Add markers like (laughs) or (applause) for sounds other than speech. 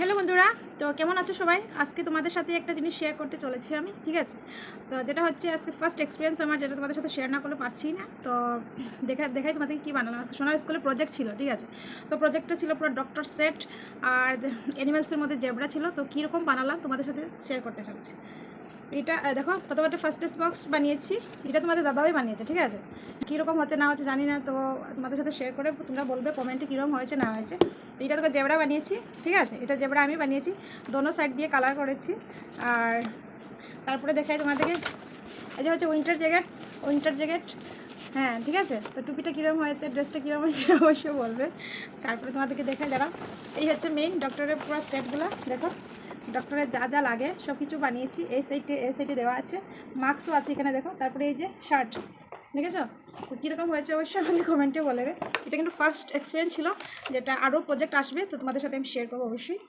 Hello বন্ধুরা, তো কেমন আছো সবাই? আজকে তোমাদের সাথে একটা জিনিস শেয়ার করতে চলেছি আমি, ঠিক আছে? তো যেটা হচ্ছে, আজকে ফার্স্ট এক্সপিরিয়েন্স আমার, যেটা তোমাদের সাথে শেয়ার না করলে পারছি না। তো দেখা, দেখাই তোমাদেরকে কী বানালাম। আজকে সোনার স্কুলে প্রজেক্ট ছিল, ঠিক আছে? তো প্রজেক্টটা ছিল পুরো ডক্টর সেট আর অ্যানিমেলসের মধ্যে জেবরা ছিল। তো কীরকম বানালাম তোমাদের সাথে শেয়ার করতে চলেছি। এটা দেখো, প্রথমে একটা ফার্স্ট বক্স বানিয়েছি। এটা তোমাদের দাদাই বানিয়েছে, ঠিক আছে? কীরকম হচ্ছে না হচ্ছে জানি না, তো তোমাদের সাথে শেয়ার করে তোমরা বলবে কমেন্টে কীরকম হয়েছে, না হয়েছে। তো এটা তোকে জেবরা বানিয়েছি, ঠিক আছে? এটা জেবরা আমি বানিয়েছি। দোনো সাইড দিয়ে কালার করেছি। আর তারপরে দেখাই তোমাদেরকে। এই যে হচ্ছে উইন্টার জ্যাকেট উইন্টার জ্যাকেট হ্যাঁ ঠিক আছে? তো টুপিটা কীরকম হয়েছে ড্রেসটা কীরকম হয়েছে, (laughs) অবশ্যই বলবে। তারপরে তোমাদেরকে দেখাই যারা এই হচ্ছে মেইন ডক্টরের পুরো সেটগুলো দেখো। ডক্টরের যা যা লাগে সব কিছু বানিয়েছি। এই সাইডে এই সাইডে দেওয়া আছে। মাস্কও আছে এখানে, দেখো। তারপরে এই যে শার্ট দেখেছ? তো কীরকম হয়েছে অবশ্যই আমাকে কমেন্টে বলবে এটা কিন্তু ফার্স্ট এক্সপিরিয়েন্স ছিল, যেটা আরও প্রজেক্ট আসবে, তো তোমাদের সাথে আমি শেয়ার করব অবশ্যই।